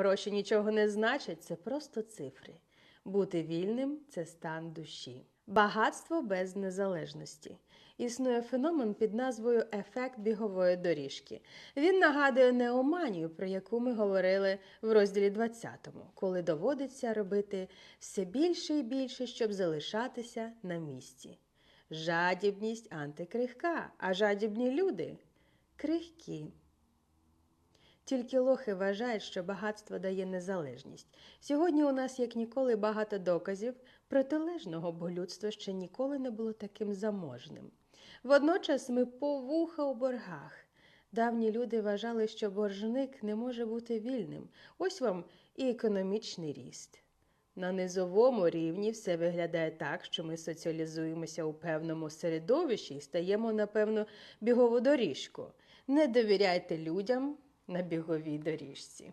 Гроші нічого не значать, це просто цифри. Бути вільним це стан душі. Багатство без незалежності. Існує феномен під назвою ефект бігової доріжки. Він нагадує неоманію, про яку ми говорили в розділі 20, коли доводиться робити все більше і більше, щоб залишатися на місці. Жадібність антикрихка, а жадібні люди крихкі. Тільки лохи вважають, що багатство дає незалежність. Сьогодні у нас, як ніколи, багато доказів протилежного, бо людство ще ніколи не було таким заможним. Водночас ми по вуха у боргах. Давні люди вважали, що боржник не може бути вільним. Ось вам і економічний ріст. На низовому рівні все виглядає так, що ми соціалізуємося у певному середовищі і стаємо на певну бігову доріжку. Не довіряйте людям на біговій доріжці.